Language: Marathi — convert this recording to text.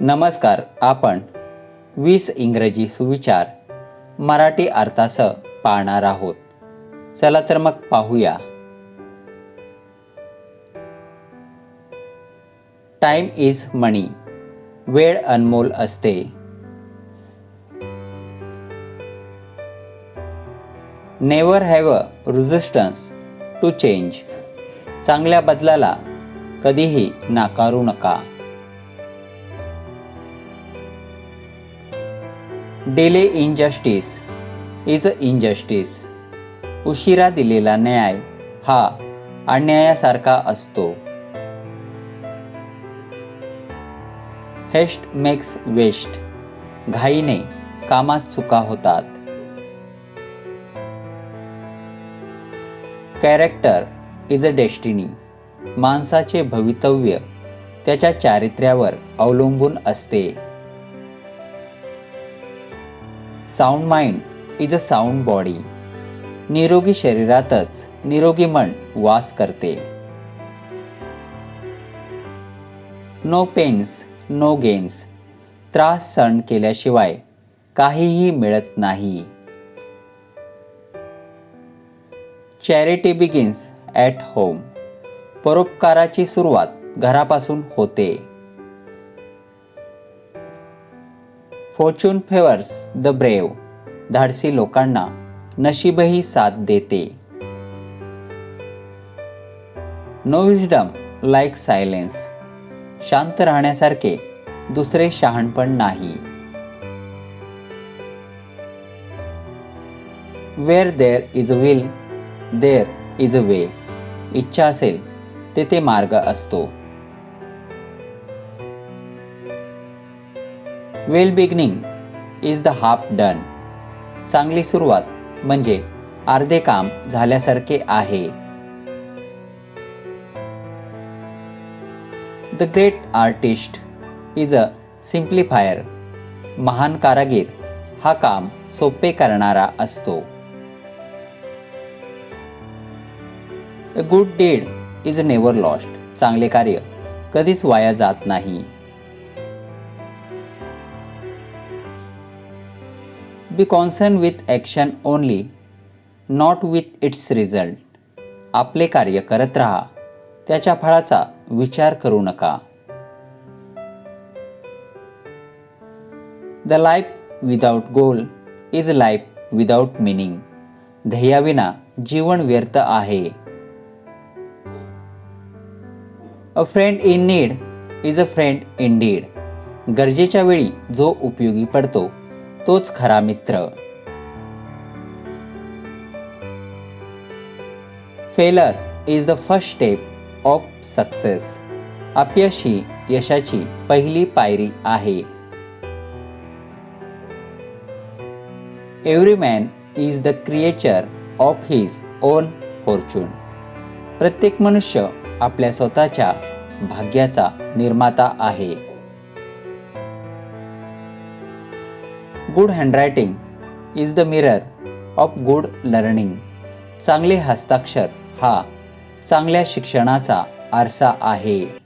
नमस्कार आपण वीस इंग्रजी सुविचार मराठी अर्थासह पाहणार आहोत. चला तर मग पाहूया. टाइम इज मनी वेळ अनमोल असते. Never have a resistance to change चांगल्या बदलाला कधीही नाकारू नका. Delay injustice is a injustice. उशिरा दिलेला न्याय हा अन्यायासारखा असतो. Haste makes waste. घाईने कामात चुका होतात. Character is a destiny. माणसाचे भवितव्य त्याच्या चारित्र्यावर अवलंबून असते. Sound mind is a sound body निरोगी शरीरातच निरोगी मन वास करते. नो पेन्स नो गेन्स त्रास सहन केल्याशिवाय काहीही मिळत नाही. चॅरिटी बिगिन्स ॲट होम परोपकाराची सुरुवात घरापासून होते. फॉर्च्यून फेवर्स द ब्रेव धाडसी लोकांना नशीबही साथ देते. नो विजडम लाईक सायलेन्स शांत राहण्यासारखे दुसरे शहाणपण नाही. Where there is a will there is a way इच्छा असेल तेथे मार्ग असतो. Well beginning is the half done चांगली सुरुवात म्हणजे अर्धे काम झाल्यासारखे आहे. The great artist is a simplifier महान कारागीर हा काम सोपे करणारा असतो. A good deed is never lost चांगले कार्य कधीच वाया जात नाही. Be concern with action only not with its result आपले कार्य करत राहा. त्याच्या फळाचा विचार करू नका. The life without goal is life without meaning ध्येयाविना जीवन व्यर्थ आहे. A friend in need is a friend in deed गरजेच्या वेळी जो उपयोगी पडतो. तोच खरा मित्र. Failure is the first step of success अपयश ही यशाची पहिली पायरी आहे. Every man is the creature of his own fortune प्रत्येक मनुष्य आपल्या स्वतःच्या भाग्याचा निर्माता आहे. Good handwriting is the mirror of good learning चांगले हस्ताक्षर हा चांगल्या शिक्षणाचा आरसा आहे.